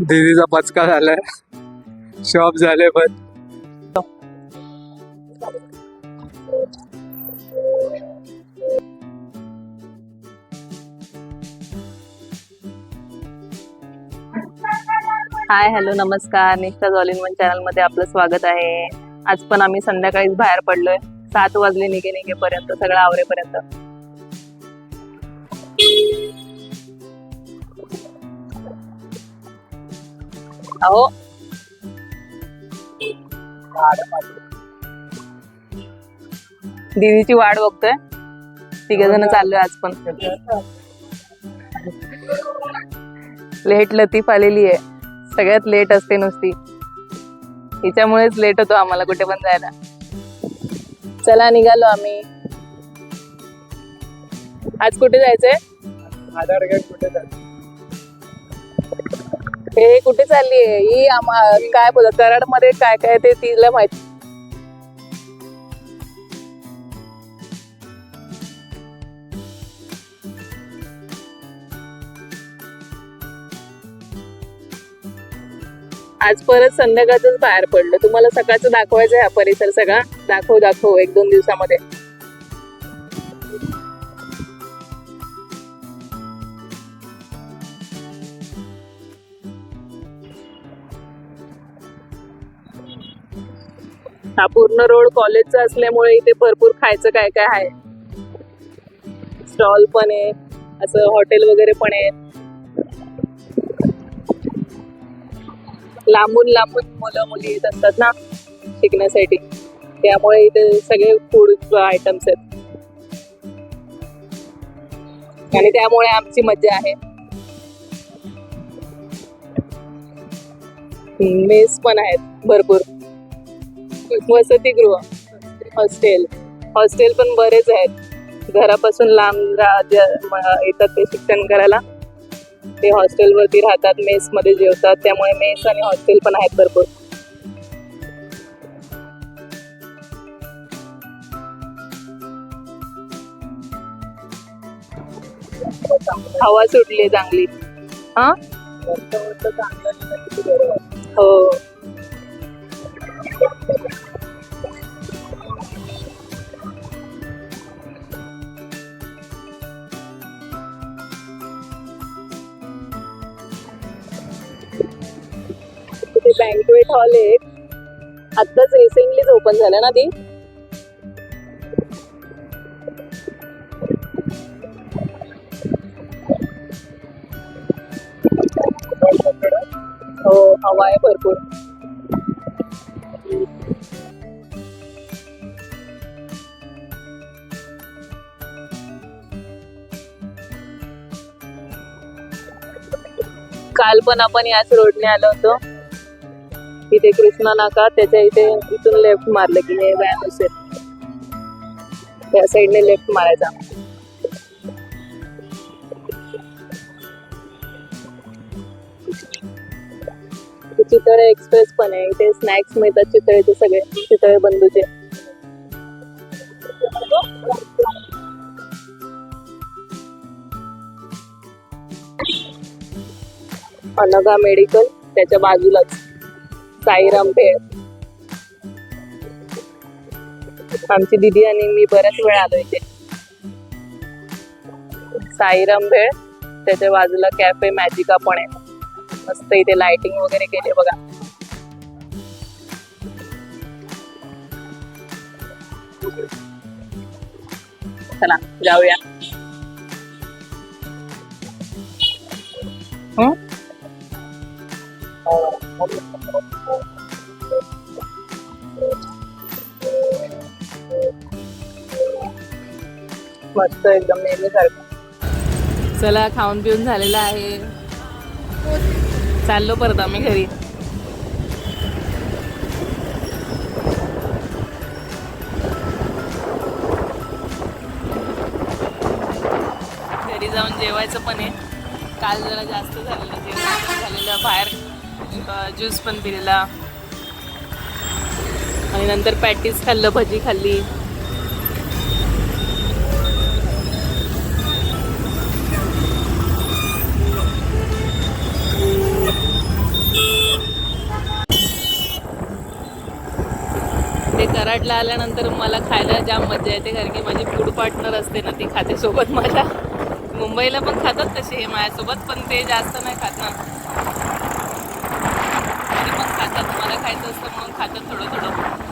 दीदीचा पचका झालाय. शॉप झाले पण. हाय हॅलो नमस्कार. निष्ठा झॉलिन इन वन चॅनलमध्ये आपलं स्वागत आहे. आज पण आम्ही संध्याकाळीच बाहेर पडलोय. सात वाजले निघे निघेपर्यंत सगळं आवरेपर्यंत. अहो दीदीची वाट बघतोय. तिघ जण चाललोय आज पण. लेट लतीफ आलेली आहे. सगळ्यात लेट असते नुसती. हिच्यामुळेच लेट होतो आम्हाला कुठे पण जायला. चला निघालो आम्ही. आज कुठे जायचंय? आधार कार्ड कुठे जात हे कुठे चालली आहे? ही आम्हा काय बोलत कराडमध्ये काय काय ते तिला माहिती आज परत संध्याकाळच बाहेर पडलो. तुम्हाला सकाळचं दाखवायचं आहे हा परिसर सगळा. दाखव दाखव एक दोन दिवसामध्ये. हा पूर्ण रोड कॉलेजचा असल्यामुळे इथे भरपूर खायचं काय काय आहे. स्टॉल पण आहे असं हॉटेल वगैरे पण आहे. लांबून लांबून मुलं मुली येत असतात ना शिकण्यासाठी. त्यामुळे इथे सगळे फूड आयटम्स आहेत. आणि त्यामुळे आमची मज्जा आहे. मेस पण आहेत भरपूर. वसतिगृह हॉस्टेल. हॉस्टेल पण बरेच आहेत. घरापासून लांब येतात ते शिक्षण करायला. ते हॉस्टेलवरती राहतात मेस मध्ये जेवतात. त्यामुळे मेस आणि हॉस्टेल पण आहेत भरपूर. हवा सुटली चांगली. हा? हो. बँकवेट हॉल आहे. आत्ताच रिसेंटलीच ओपन झालं ना ती? हो हवा आहे भरपूर. काल पण आपण याच रोडने आलो होतो. इथे कृष्णा नाका त्याच्या इथे इथून लेफ्ट मारलं की हे व्हॅन असेल. त्या साईडने लेफ्ट मारायचा चितळे एक्सप्रेस पण आहे. इथे स्नॅक्स मिळतात चितळेचे सगळे चितळे बंधूचे. अनगा मेडिकल त्याच्या बाजूलाच. साईराम भेळ आमची दिदी आणि मी बऱ्याच वेळ आलो इथे. साईराम भेळ त्याच्या बाजूला कॅफे मॅजिका पण आहे. मस्त इथे लाइटिंग वगैरे केली बघा. चला जाऊया. हम्म मस्त एकदम नेहमी चला खाऊन पिऊन झालेलं आहे. चाललो परत आम्ही घरी. घरी जाऊन जेवायचं पण आहे. काल जरा जास्त झालेलं जेवण झालेलं बाहेर. ज्यूस पण पिलेला आणि नंतर पॅटीस खाल्लं भजी खाल्ली. ते कराडला आल्यानंतर मला खायला जाम मजा येते कारण की माझी फूड पार्टनर असते ना ती खाते सोबत माझ्या मुंबईला पण खातात तसे हे माझ्यासोबत पण ते जास्त नाही खात ना. खायचं असतं म्हणून खातात थोडं थोडं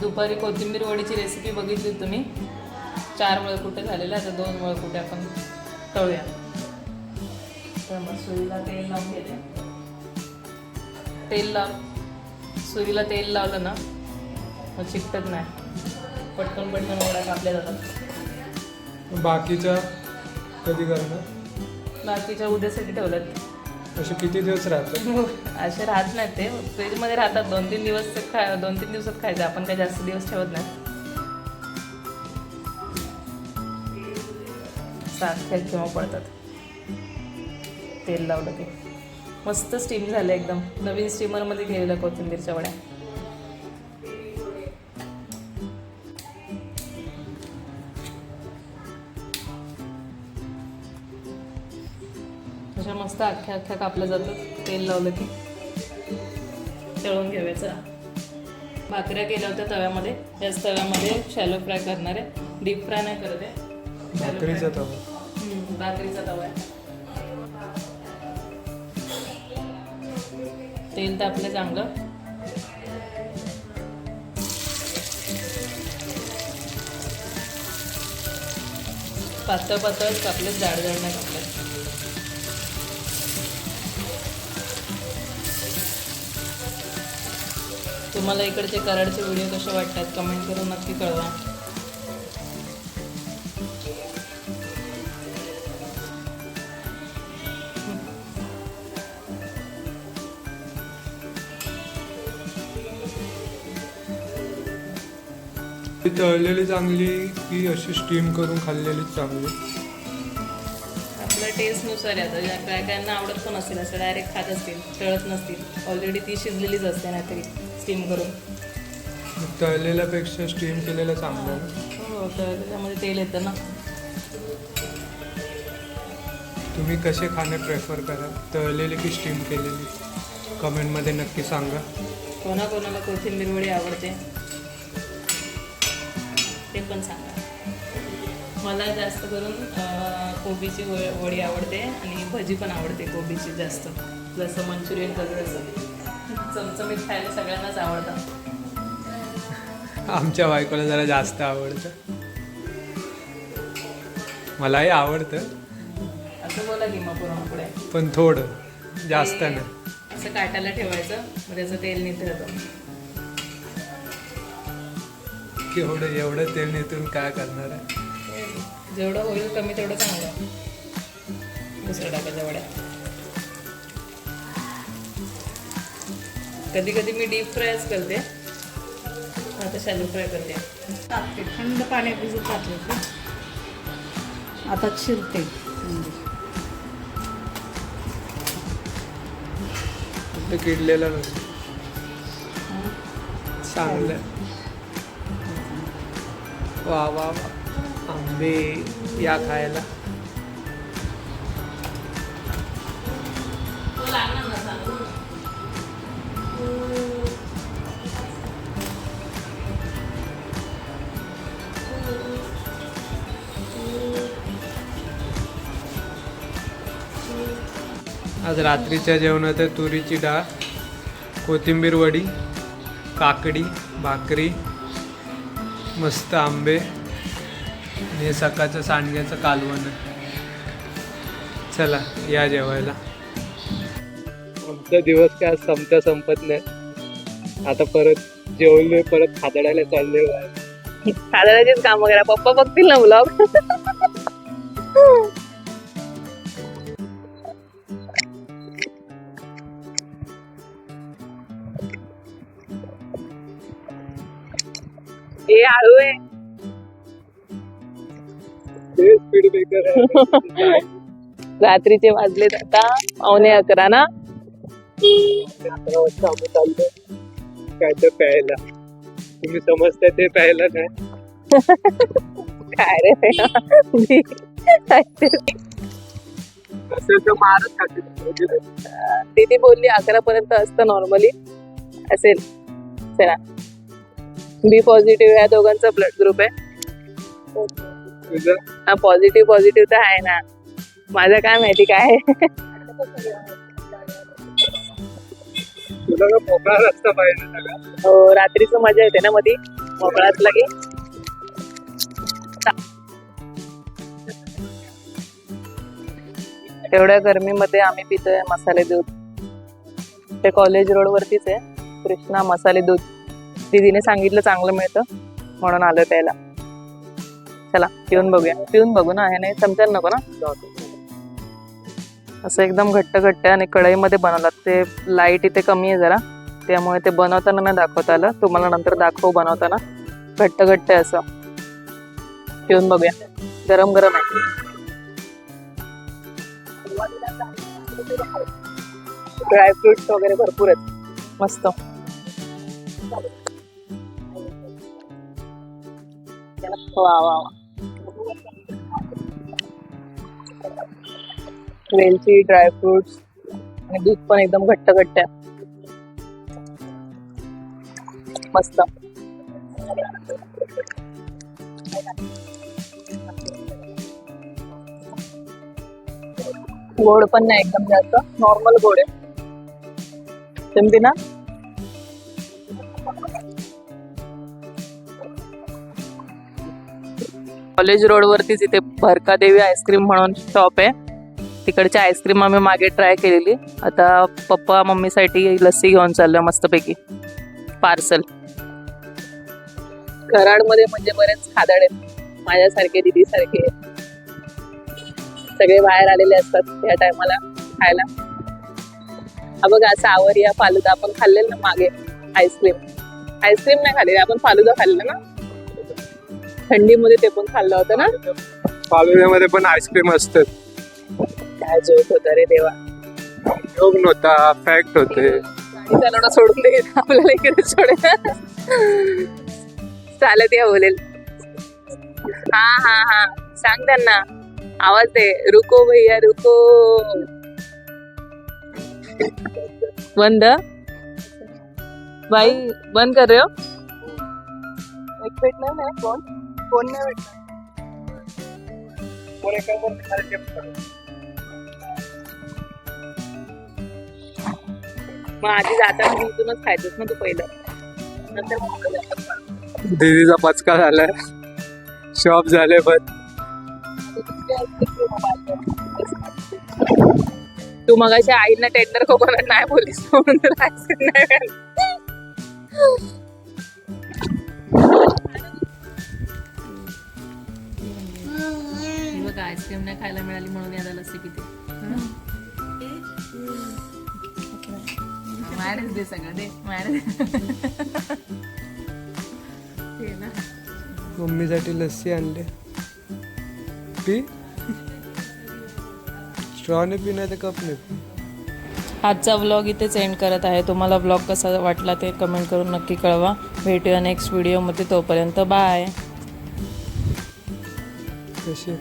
दुपारी कोथिंबीर वडीची रेसिपी बघितली तुम्ही. चार मळकुटे झालेले आता दोन मळकुटे आपण तळूया. तर मग सुरीला तेल लावून घेते. तेल लाव सुरीला तेल लावलं ना मग चिकटत नाही. पटकन पटकन वड्या कापल्या जातात. बाकीच्या कधी करणार? बाकीच्या उद्यासाठी ठेवल्यात. असे किती दिवस राहतात? हो, असे राहत नाही ते. फ्रीजमध्ये राहतात. दोन तीन दिवस ते खा दोन तीन दिवसात खायचं. आपण काही जास्त दिवस ठेवत नाही. सारख्या किंवा पडतात तेल लावलं की. मस्त स्टीम झालं एकदम. नवीन स्टीमरमध्ये गेलेलं कोथिंबीरच्या वड्या. मस्त अख्ख्या अख्ख्या कापल्या जातात तेल लावलं की. तळून घ्यायचं. भाकऱ्या केल्या होत्या तव्यामध्ये. त्याच तव्यामध्ये शॅलो फ्राय करणार आहे. डीप फ्राय नाही करत आहे. भाकरीचा तवा. भाकरीचा तवा आहे. तेल तापलं चांगलं. पातळ पातळच कापले जाड जाड नाही कापले. तुम्हाला इकडचे कराडचे व्हिडिओ कसे वाटतात? कमेंट करून नक्की कळवा. तळलेली चांगली की अशी स्टीम करून खाल्लेली चांगली? आपल्या टेस्टनुसार आता. काय कायांना आवडत पण असेल असं डायरेक्ट खात असतील तळत नसतील. ऑलरेडी ती शिजलेलीच असते नाहीतरी स्टीम करून. तळलेल्यापेक्षा स्टीम केलेलं चांगलं हो तर त्याच्यामध्ये तेल येतं ना. तुम्ही कसे खाणे प्रेफर करा तळलेले की स्टीम केलेली? कमेंटमध्ये नक्की सांगा. कोणाकोणाला कोथिंबीर वडी आवडते? ते पण सांगा. मला जास्त करून कोबीची वडी आवडते आणि भजी पण आवडते कोबीची जास्त. जसं मंचुरियन असं चमचमीत खायला सगळ्यांनाच आवडतं. आमच्या बायकोला जरा जास्त आवडतं. मलाही आवडतं. असं बोला की मग पुन्हा पुढे. पण थोडं जास्त नाही. असं काटाला ठेवायचं मग त्याचं तेल निथळतं. एवढं एवढं तेल नेतून काय करणार आहे? जेवढं होईल कमी तेवढं चांगलं. दुसऱ्या टाकायच्या वड्या. कधी कधी मी डीप फ्रायच करते. आता शॅलो फ्राय करते. टाकते. थंड पाण्यात भिजत घातले की आता चिरते. फक्त किडलेलं चांगलं. वा वा वा. आंबे या खायला. आज रात्रीच्या जेवणात आहे तुरीची डाळ कोथिंबीर वडी काकडी भाकरी मस्त आंबे आणि हे सकाळचं सांडग्याचं कालवण आहे. चला या जेवायला. आमचा दिवस काय संपता संपत नाही. आता परत जेवलोय परत खादडायला चालले खादाड्याचीच कामं करा पप्पा बघतील ना ब्लॉग हे हळू आहे ते स्पीड ब्रेकर रात्रीचे वाजलेत आता पावणे अकरा ना? अकरा वाजता आम्ही चाललो. काय तर प्यायला. तुम्ही समजताय ते प्यायला नाही काय रे? काहीतरी. असेल तर मारत खाते. दीदी बोलली अकरा पर्यंत असतं नॉर्मली असेल. चला. बी पॉझिटिव्ह ह्या दोघांचा ब्लड ग्रुप आहे. हा पॉझिटिव्ह पॉझिटिव्ह तर आहे ना. माझं काय माहिती काय? हो रात्रीचं मजा येते ना मधी? मोकळाच लागे. एवढ्या गरमीमध्ये आम्ही पितोय मसाले दूध. ते कॉलेज रोड वरतीच आहे. कृष्णा मसाले दूध. दीदीने सांगितलं चांगलं मिळतं म्हणून आलं प्यायला. चला पिऊन बघूया. पिऊन बघू ना हे नाही चमच्यान नको ना? असं एकदम घट्ट घट्ट आहे आणि कढईमध्ये बनवलं ते लाइट इथे कमी आहे जरा. त्यामुळे ते बनवताना नाही दाखवता आलं. तुम्हाला नंतर दाखवू बनवताना. घट्ट घट्ट आहे असं. पिऊन बघूया. गरम गरम आहे ड्रायफ्रुट्स वगैरे भरपूर आहेत. मस्त. वा वा वा वेलची ड्रायफ्रुट्स आणि दूध पण एकदम घट्ट घट्ट आहे. मस्त. गोड पण नाही एकदम जास्त. नॉर्मल गोड आहे. तुम्ही ना? कॉलेज रोड वरतीच इथे भरकादेवी आईस्क्रीम म्हणून शॉप आहे तिकडची आईस्क्रीम आम्ही मागे ट्राय केलेली. आता पप्पा मम्मीसाठी लस्सी घेऊन चाललो मस्तपैकी. पार्सल. कराडमध्ये म्हणजे बरेच खादाड आहेत. माझ्यासारखे दीदी सारखे सगळे बाहेर आलेले असतात या टायमाला खायला. हा बघा असं आवरिया फालुदा. आपण खाल्लेलं ना मागे आईस्क्रीम. आईस्क्रीम नाही खाल्लेली आपण फालुदा खाल्लं ना. थंडीमध्ये ते पण खाल्लं होतं ना? फालुद्यामध्ये पण आईस्क्रीम असतात काय जोक होता रे देवा. योग नव्हता फॅक्ट होते. गाडी चालवणं सोडून दे आपल्याला इकडे सोड. चालत या बोलेल. हा हा हा. सांग त्यांना. आवाज दे. रुको भैया रुको. बंद? बाई बंद कर रहे हो? एक भेटणार नाही फोन. फोन नाही भेटणार. मग आधी जाताना खायचंच ना तू पहिलं? नंतर मग दीदीचा पचका झालाय. शॉप झाले पण. तू मग अशा आईला टेंडर कोकोनट नाही बोलीस म्हणून तुला आईस्क्रीम नाही बघा आईस्क्रीम नाही खायला मिळाली म्हणून याला लस्सी पिते मायरच दे सगळं दे. ना. मम्मीसाठी लस्सी आणले. पी? स्ट्रॉने पिण्याचं कप नाही आजचा व्लॉग इथेच एंड करत आहे. तुम्हाला व्लॉग कसा वाटला ते कमेंट करून नक्की कळवा. भेटूया नेक्स्ट व्हिडिओमध्ये तोपर्यंत. बाय कशी?